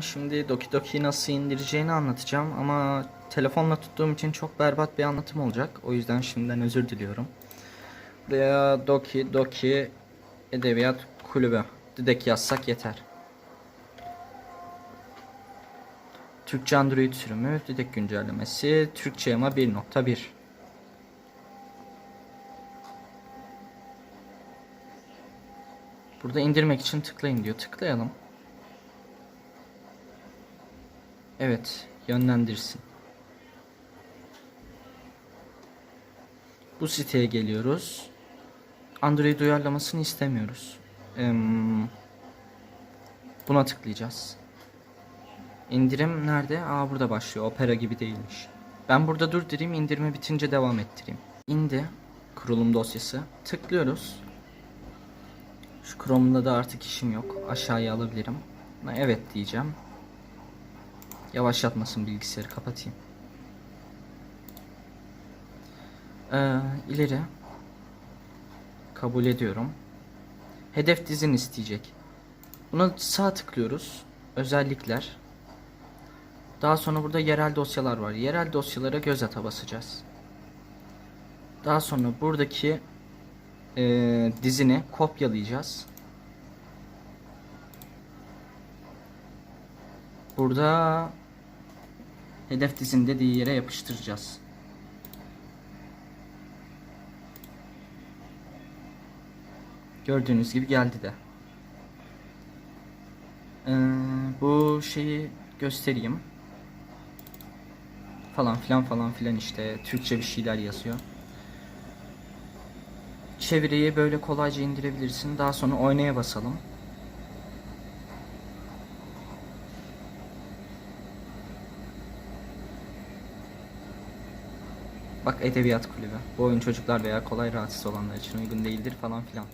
Şimdi Doki Doki'yi nasıl indireceğini anlatacağım ama telefonla tuttuğum için çok berbat bir anlatım olacak. O yüzden şimdiden özür diliyorum. Buraya Doki Doki Edebiyat Kulübü Didek yazsak yeter. Türkçe Android sürümü Didek güncellemesi Türkçe ama 1.1 Burada indirmek için tıklayın diyor. Tıklayalım. Evet, yönlendirsin. Bu siteye geliyoruz. Android uyarlamasını istemiyoruz. Em, buna tıklayacağız. İndirim nerede? Aa burada başlıyor. Opera gibi değilmiş. Ben burada dur diyeyim, indirme bitince devam ettireyim. İndi. Kurulum dosyası. Tıklıyoruz. Şu Chrome'da da artık işim yok. Aşağıya alabilirim. Evet diyeceğim. Yavaşlatmasın bilgisayarı kapatayım. Ee, ileri. Kabul ediyorum. Hedef dizin isteyecek. Buna sağ tıklıyoruz. Özellikler. Daha sonra burada yerel dosyalar var. Yerel dosyalara göz ata basacağız. Daha sonra buradaki e, dizini kopyalayacağız. Burada hedef dizinin dediği yere yapıştıracağız. Gördüğünüz gibi geldi de. Ee, bu şeyi göstereyim. Falan filan falan filan işte Türkçe bir şeyler yazıyor. Çeviriyi böyle kolayca indirebilirsin. Daha sonra oynaya basalım. Bak Edebiyat Kulübü. Bu oyun çocuklar veya kolay rahatsız olanlar için uygun değildir falan filan.